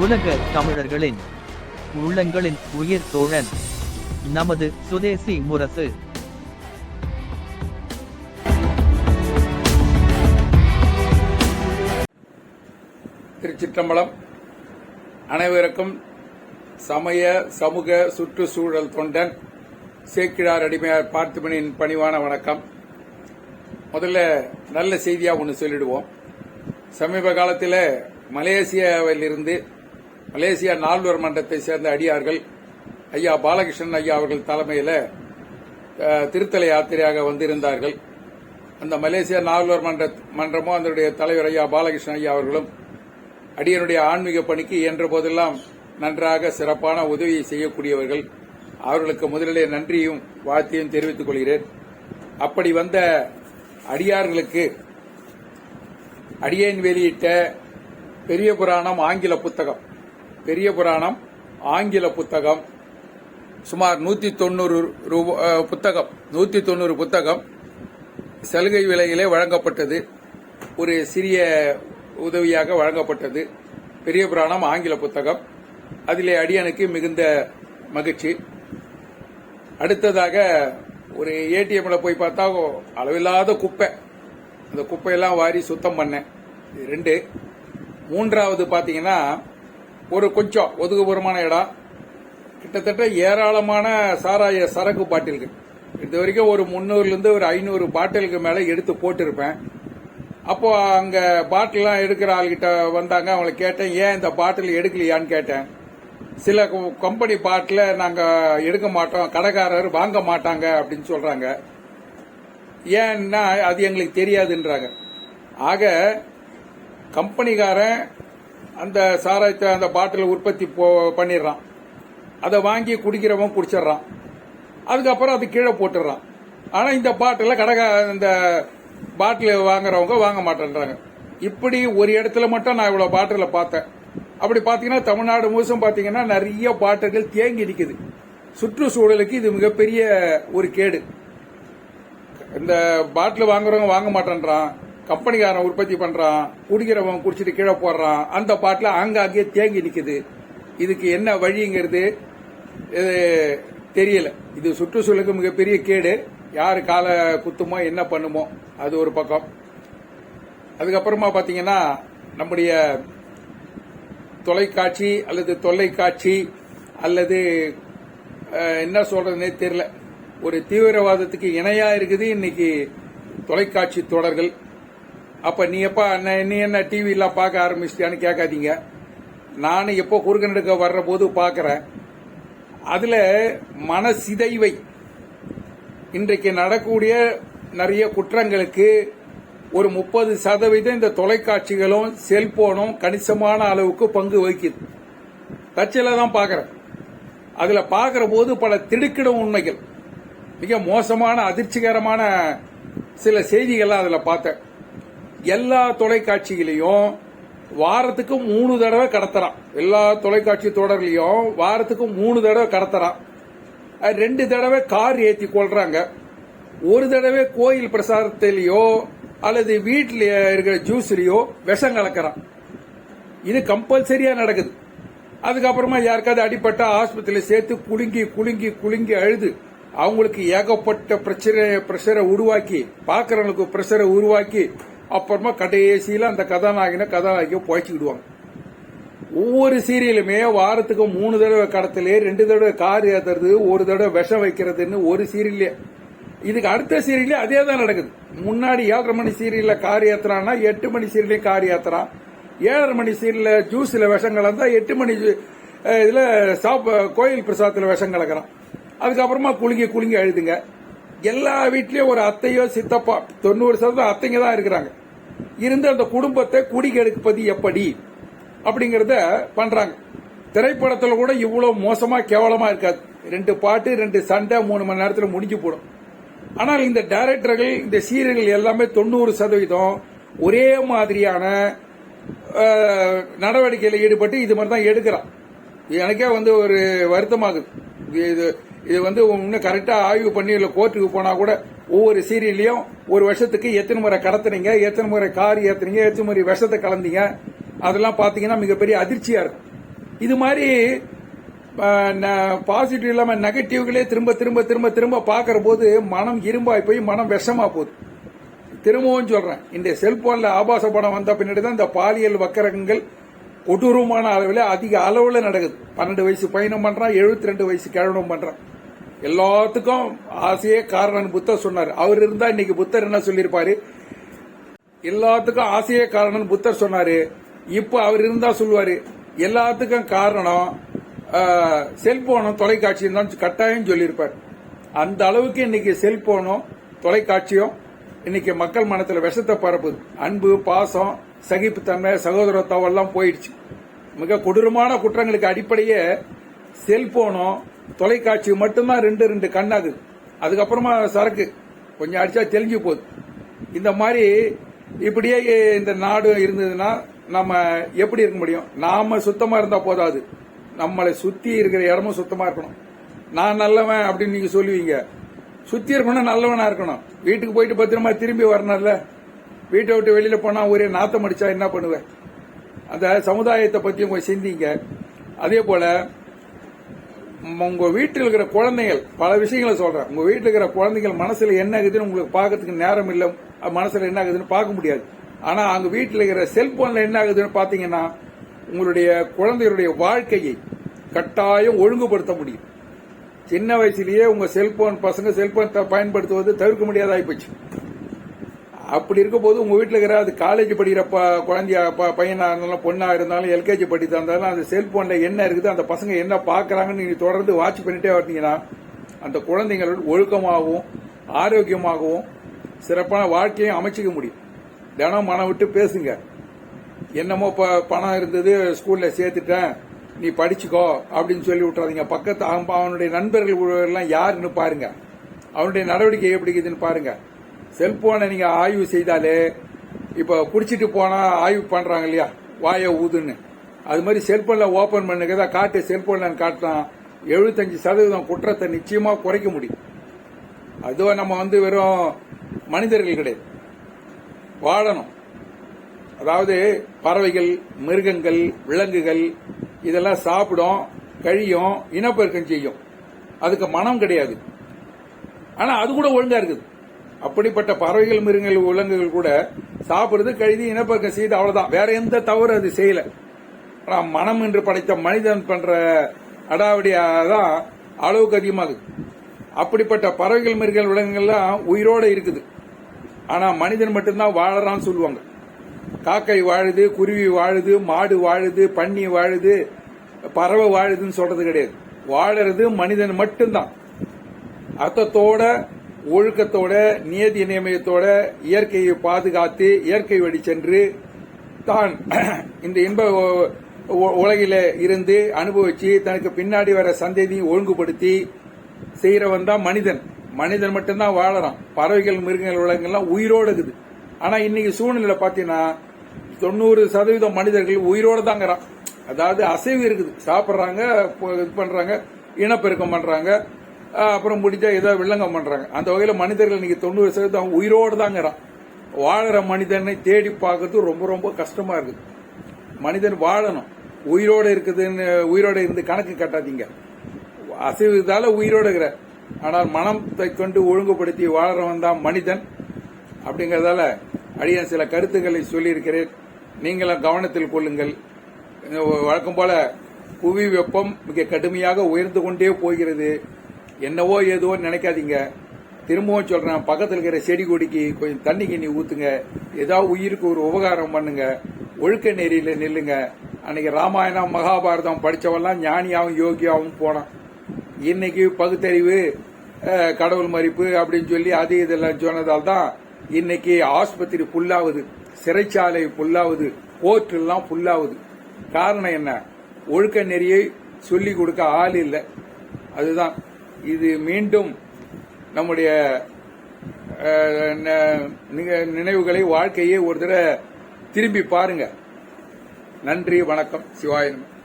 உலக தமிழர்களின் உள்ளங்களின் உயிர் தோழன் நமது சுதேசி முரசு. திருச்சிற்றம்பலம். அனைவருக்கும் சமய சமூக சுற்றுச்சூழல் தொண்டன் சேக்கிழார் அடிமையார் பார்த்திபனின் பணிவான வணக்கம். முதல்ல நல்ல செய்தியாக ஒன்று சொல்லிடுவோம். சமீப காலத்தில் மலேசியாவிலிருந்து மலேசியா நால்வர் மன்றத்தை சேர்ந்த அடியார்கள் ஐயா பாலகிருஷ்ணன் ஐயா அவர்கள் தலைமையில் திருத்தலை திருத்தல யாத்திரையாக வந்திருந்தார்கள். அந்த மலேசியா நால்வர் மன்ற மன்றமும் அதனுடைய தலைவர் ஐயா பாலகிருஷ்ணன் ஐயா அவர்களும் அடியனுடைய ஆன்மீக பணிக்கு இயன்ற போதெல்லாம் நன்றாக சிறப்பான உதவியை செய்யக்கூடியவர்கள். அவர்களுக்கு முதலிலே நன்றியும் வாழ்த்தையும் தெரிவித்துக் கொள்கிறேன். அப்படி வந்த அடியார்களுக்கு அடியேன் வெளியிட்ட பெரிய புராணம் ஆங்கில புத்தகம். பெரிய புராணம் ஆங்கில புத்தகம் சுமார் நூத்தி தொண்ணூறு புத்தகம் நூத்தி தொண்ணூறு புத்தகம் சலுகை விலையிலே வழங்கப்பட்டது. ஒரு சிறிய உதவியாக வழங்கப்பட்டது. பெரிய புராணம் ஆங்கில புத்தகம். அதிலே அடியனுக்கு மிகுந்த மகிழ்ச்சி. அடுத்ததாக ஒரு ஏடிஎம்ல போய் பார்த்தா அளவில்லாத குப்பை. அந்த குப்பையெல்லாம் வாரி சுத்தம் பண்ணேன். ரெண்டு. மூன்றாவது பாத்தீங்கன்னா ஒரு கொஞ்சம் ஒதுக்குபுறமான இடம். கிட்டத்தட்ட ஏராளமான சாராய சரக்கு பாட்டில்கள். இது வரைக்கும் ஒரு முந்நூறுலேருந்து ஒரு ஐநூறு பாட்டிலுக்கு மேலே எடுத்து போட்டிருப்பேன். அப்போ அங்கே பாட்டிலாம் எடுக்கிற ஆள்கிட்ட வந்தாங்க. அவங்கள கேட்டேன் ஏன் இந்த பாட்டில் எடுக்கலையான்னு கேட்டேன். சில கம்பெனி பாட்டில் நாங்கள் எடுக்க மாட்டோம். கடைக்காரர் வாங்க மாட்டாங்க அப்படின்னு சொல்கிறாங்க ஏன்னா அது எங்களுக்கு தெரியாதுன்றாங்க. ஆக கம்பெனிக்காரன் அந்த சாராயத்தை அந்த பாட்டில் உற்பத்தி போ- பண்ணிடுறான். அதை வாங்கி குடிக்கிறவன் குடிச்சிடுறான். அதுக்கப்புறம் அது கீழே போட்டுடுறான். ஆனால் இந்த பாட்டில் கடக இந்த பாட்டில் வாங்குறவங்க வாங்க மாட்டேன்றாங்க. இப்படி ஒரு இடத்துல மட்டும் நான் இவ்வளோ பாட்டில் பார்த்தேன். அப்படி பார்த்தீங்கன்னா தமிழ்நாடு முழுசும் பார்த்தீங்கன்னா நிறைய பாட்டுகள் தேங்கி நிற்குது சுற்றுச்சூழலுக்கு இது மிகப்பெரிய ஒரு கேடு. இந்த பாட்டில் வாங்குறவங்க வாங்க மாட்டேன்றான். கம்பெனிக்காரன் உற்பத்தி பண்றான் குடிக்கிறவன் குடிச்சிட்டு கீழே போடுறான் அந்த பாட்டில் ஆங்காங்கே தேங்கி நிற்குது இதுக்கு என்ன வழிங்கிறது இது தெரியல. இது சுற்றுச்சூழலுக்கு மிகப்பெரிய கேடு. யார் காலை குத்துமோ என்ன பண்ணுமோ அது ஒரு பக்கம். அதுக்கப்புறமா பார்த்தீங்கன்னா நம்முடைய தொலைக்காட்சி அல்லது தொல்லைக்காட்சி அல்லது என்ன சொல்றதுனே தெரியல. ஒரு தீவிரவாதத்துக்கு இணையா இருக்குது இன்னைக்கு தொலைக்காட்சி தொடர்கள் அப்ப நீ எப்ப நீ என்ன டிவி எல்லாம் பார்க்க ஆரம்பிச்சிட்டியான்னு கேட்காதீங்க. நானும் எப்போ குறுக்கனெடுக்க வர்ற போது பார்க்குறேன். அதில் மனசிதைவை இன்றைக்கு நடக்கக்கூடிய நிறைய குற்றங்களுக்கு ஒரு முப்பது சதவீதம் இந்த தொலைக்காட்சிகளும் செல்போனும் கணிசமான அளவுக்கு பங்கு வகிக்குது. தச்சில தான் பார்க்குறேன். அதில் பார்க்குற போது பல திடுக்கிடும் உண்மைகள். மிக மோசமான அதிர்ச்சிகரமான சில செய்திகள்லாம் அதில் பார்த்தேன். எல்லா தொலைக்காட்சிகளையும் வாரத்துக்கு மூணு தடவை கடத்துறான். எல்லா தொலைக்காட்சி தொடர்லையும் வாரத்துக்கு மூணு தடவை கடத்துறான். ரெண்டு தடவை கார் ஏத்தி கொள்றாங்க. ஒரு தடவை கோயில் பிரசாரத்திலேயோ அல்லது வீட்டில் இருக்கிற ஜூஸ்லயோ விஷம் கலக்கிறான். இது கம்பல்சரியா நடக்குது. அதுக்கப்புறமா யாருக்காவது அடிபட்டா ஆஸ்பத்திரியில சேர்த்து குலுங்கி குலுங்கி குலுங்கி அழுது. அவங்களுக்கு ஏகப்பட்ட பிரச்சனை பிரஷரை உருவாக்கி பாக்குறவங்களுக்கு பிரஷரை உருவாக்கி அப்புறமா கடைசியில் அந்த கதாநாயகனை கதாநாயகியை புழைச்சிக்கிடுவாங்க. ஒவ்வொரு சீரியலுமே வாரத்துக்கு மூணு தடவை கடத்தலே ரெண்டு தடவை கார் ஏத்துறது ஒரு தடவை விஷம் வைக்கிறதுன்னு ஒரு சீரியல்லே. இதுக்கு அடுத்த சீரியல்லே அதே தான் நடக்குது. முன்னாடி ஏழரை மணி சீரியல்ல கார் ஏத்துறான்னா எட்டு மணி சீரியலே கார் ஏத்துறான். ஏழரை மணி சீரியல்ல ஜூஸ்ல விஷம் கலந்தா எட்டு மணி ஜூ- இதுல சாப் கோயில் பிரசாதத்தில் விஷம் கலக்கிறான். அதுக்கப்புறமா குலுங்கி குலுங்கி அழுதுங்க. எல்லா வீட்லயும் ஒரு அத்தையோ சித்தப்பா தொண்ணூறு சதவீதம் அத்தைங்க தான் இருக்கிறாங்க. இருந்து அந்த குடும்பத்தை குடிகெடுப்பது எப்படி? அப்படிங்கறத பண்றாங்க. திரைப்படத்தில் கூட இவ்வளவு மோசமா கேவலமா இருக்காது. ரெண்டு பாட்டு ரெண்டு சண்டை மூணு மணி நேரத்தில் முடிஞ்சு போடும். ஆனால் இந்த டைரக்டர்கள் இந்த சீரியல்கள் எல்லாமே தொண்ணூறு சதவீதம் ஒரே மாதிரியான நடவடிக்கையில் ஈடுபட்டு இது மாதிரி தான் எடுக்கிறான். எனக்கே வந்து ஒரு வருத்தமாகுது. இது இது வந்து இன்னும் கரெக்டாக ஆய்வு பண்ணி இல்லை கோர்ட்டுக்கு போனா கூட ஒவ்வொரு சீரியல்லையும் ஒரு வருஷத்துக்கு எத்தனை முறை கடத்துறீங்க எத்தனை முறை கார் ஏத்துறீங்க எத்தனை முறை விஷத்தை கலந்தீங்க அதெல்லாம் பாத்தீங்கன்னா மிகப்பெரிய அதிர்ச்சியா இருக்கும். இது மாதிரி பாசிட்டிவ் இல்லாம நெகட்டிவ்களே திரும்ப திரும்ப திரும்ப திரும்ப பார்க்கிற போது மனம் இரும்பாய் போய் மனம் விஷமா போகுது. திரும்பவும் சொல்றேன் இந்த செல்போன்ல ஆபாச படம் வந்த பின்னாடி தான் இந்த பாலியல் வக்கரகங்கள் கொடூரமான அளவில் அதிக அளவில் நடக்குது. பன்னெண்டு வயசு பயணம் பண்றான் எழுபத்தி ரெண்டு வயசு கிழவனும் பண்றான். எல்லாத்துக்கும் ஆசையே காரணம் புத்தர் சொன்னார். அவர் இருந்தா இன்னைக்கு புத்தர் என்ன சொல்லியிருப்பாரு? எல்லாத்துக்கும் ஆசையே காரணம் புத்தர் சொன்னாரு. இப்ப அவர் இருந்தா சொல்லுவாரு எல்லாத்துக்கும் காரணம் செல்போனும் தொலைக்காட்சியும் தான் கட்டாயம் சொல்லியிருப்பார். அந்த அளவுக்கு இன்னைக்கு செல்போனும் தொலைக்காட்சியும் இன்னைக்கு மக்கள் மனத்தில் விஷத்தை பரப்புது. அன்பு பாசம் சகிப்புத்தன்மை சகோதரத்துவம் எல்லாம் போயிடுச்சு. மிக கொடூரமான குற்றங்களுக்கு அடிப்படையே செல்போனும் தொலைக்காட்சி மட்டும்தான் ரெண்டு ரெண்டு கண்ணாது. அதுக்கப்புறமா சரக்கு. கொஞ்சம் அடிச்சா தெளிஞ்சு போகுது. இந்த மாதிரி இப்படியே இந்த நாடு இருந்ததுன்னா நம்ம எப்படி இருக்க முடியும்? நாம சுத்தமா இருந்தா போதாது. நம்மளை சுத்தி இருக்கிற இடமும் சுத்தமா இருக்கணும். நான் நல்லவன் அப்படின்னு நீங்க சொல்லுவீங்க. சுத்தி இருக்கணும் நல்லவனா இருக்கணும். வீட்டுக்கு போயிட்டு பத்திரமா திரும்பி வரணும்ல. வீட்டை விட்டு வெளியில போனா ஒரே நாத்தம் அடிச்சா என்ன பண்ணுவேன் அந்த சமுதாயத்தை பத்தியும் கொஞ்சம் சிந்திங்க. அதே போல உங்க வீட்டில் இருக்கிற குழந்தைகள் பல விஷயங்களை சொல்றேன் உங்க வீட்டில் இருக்கிற குழந்தைகள் மனசுல என்ன ஆகுதுன்னு உங்களுக்கு பார்க்கறதுக்கு நேரம் இல்லை மனசுல என்ன ஆகுதுன்னு பார்க்க முடியாது. ஆனா அங்க வீட்டில் இருக்கிற செல்போன்ல என்ன ஆகுதுன்னு பாத்தீங்கன்னா உங்களுடைய குழந்தைகளுடைய வாழ்க்கையை கட்டாயம் ஒழுங்குபடுத்த முடியும். சின்ன வயசுலயே உங்க செல்போன் பசங்க செல்போன் த- பயன்படுத்துவது தவிர்க்க முடியாத போச்சு. அப்படி இருக்கும்போது போது உங்க வீட்டில் இருக்கிற அது காலேஜ் படிக்கிற ப- குழந்தையா ப- பையனா இருந்தாலும் பொண்ணா இருந்தாலும் எல்கேஜி படித்தா இருந்தாலும் அந்த செல்போன்ல என்ன இருக்குது அந்த பசங்க என்ன பாக்குறாங்கன்னு நீங்க தொடர்ந்து வாட்ச் பண்ணிட்டே வந்தீங்கன்னா அந்த குழந்தைங்களோட ஒழுக்கமாகவும் ஆரோக்கியமாகவும் சிறப்பான வாழ்க்கையும் அமைச்சிக்க முடியும். தினம் மனம் விட்டு பேசுங்க. என்னமோ ப- பணம் இருந்தது ஸ்கூல்ல சேர்த்துட்டேன் நீ படிச்சுக்கோ அப்படின்னு சொல்லி விட்டுறாதீங்க. பக்கத்து அவன் அவனுடைய நண்பர்கள் எல்லாம் யாருன்னு பாருங்க. அவனுடைய நடவடிக்கை எப்படி இருக்குதுன்னு பாருங்க. செல்போனை நீங்க ஆய்வு செய்தாலே இப்ப குடிச்சிட்டு போனா ஆய்வு பண்றாங்க இல்லையா? வாய ஊதுன்னு. அது மாதிரி செல்போன்ல ஓபன் பண்ணுங்க காட்டு செல்போன்ல காட்டினா எழுபத்தஞ்சு சதவீதம் குற்றத்தை நிச்சயமா குறைக்க முடியும். அதுவும் நம்ம வந்து வெறும் மனிதர்கள் கிடையாது. வாழணும். அதாவது பறவைகள் மிருகங்கள் விலங்குகள் இதெல்லாம் சாப்பிடும் கழியும் இனப்பெருக்கம் செய்யும். அதுக்கு மனம் கிடையாது. ஆனா அது கூட ஒழுங்கா இருக்குது. அப்படிப்பட்ட பறவைகள் மிருகங்கள் விலங்குகள் கூட சாப்பிடுறது கழுதி இனப்பக்கம் செய்து அவ்வளவுதான். வேற எந்த தவறு அது செய்யல. ஆனா மனம் என்று படைத்த மனிதன் பண்ற அடாவடியாதான் அளவுக்கு அதிகமாகுது அப்படிப்பட்ட பறவைகள் மிருகங்கள் விலங்குகள்லாம் உயிரோட இருக்குது. ஆனா மனிதன் மட்டும்தான் வாழறான்னு சொல்லுவாங்க. காக்கை வாழுது குருவி வாழுது மாடு வாழுது பன்னி வாழுது பறவை வாழுதுன்னு சொல்றது கிடையாது. வாழறது மனிதன் மட்டும்தான். அர்த்தத்தோட ஒழுக்கத்தோட நியதி நியமயத்தோட இயற்கையை பாதுகாத்து இயற்கை வழி சென்று தான் இந்த இன்ப உலகில இருந்து அனுபவிச்சு தனக்கு பின்னாடி வர சந்ததியை ஒழுங்குபடுத்தி செய்யறவன் தான் மனிதன். மனிதன் மட்டும்தான் வாழறான். பறவைகள் மிருகங்கள் உலகங்கள்லாம் உயிரோடு இருக்குது. ஆனா இன்னைக்கு சூழ்நிலை பாத்தீங்கன்னா தொண்ணூறு சதவீதம் மனிதர்கள் உயிரோடு தாங்கிறான். அதாவது அசைவு இருக்குது. சாப்பிட்றாங்க இது பண்றாங்க இனப்பெருக்கம் பண்றாங்க. அப்புறம் முடிஞ்சா ஏதோ வில்லங்கம் பண்றாங்க. அந்த வகையில மனிதர்கள் இன்னைக்கு தொண்ணூறு சதவீதம் உயிரோடு தாங்கிறான். வாழற மனிதனை தேடி பார்க்கறது ரொம்ப ரொம்ப கஷ்டமா இருக்குது. மனிதன் வாழணும். உயிரோடு இருக்குதுன்னு உயிரோடு இருந்து கணக்கு கட்டாதீங்க. அசைவதால உயிரோடு இருக்கிற. ஆனால் மனத்தை கொண்டு ஒழுங்குபடுத்தி வாழறவன் தான் மனிதன். அப்படிங்கிறதால அடியன் சில கருத்துக்களை சொல்லியிருக்கிறேன். நீங்களும் கவனத்தில் கொள்ளுங்கள். வழக்கம் போல புவி வெப்பம் மிக கடுமையாக உயர்ந்து கொண்டே போகிறது. என்னவோ ஏதோ நினைக்காதீங்க. திரும்பவும் சொல்றேன் பக்கத்தில் இருக்கிற செடி கொடிக்கு கொஞ்சம் தண்ணி கிண்ணி ஊத்துங்க. ஏதாவது உயிருக்கு ஒரு உபகாரம் பண்ணுங்க. ஒழுக்க நெறியில் நில்லுங்க. அன்னைக்கு ராமாயணம் மகாபாரதம் படித்தவெல்லாம் ஞானியாகவும் யோகியாவும் போனான். இன்னைக்கு பகுத்தறிவு கடவுள் மதிப்பு அப்படின்னு சொல்லி அது இதெல்லாம் சொன்னதால் தான் இன்னைக்கு ஆஸ்பத்திரி புல்லாகுது சிறைச்சாலை புல்லாகுது கோர்ட் எல்லாம் புல்லாகுது காரணம் என்ன? ஒழுக்க நெறியை சொல்லிக் கொடுக்க ஆள் இல்லை. அதுதான். இது மீண்டும் நம்முடைய ந- நினைவுகளை வாழ்க்கையை ஒரு தடவை திரும்பி பாருங்க. நன்றி வணக்கம் சிவாயனம்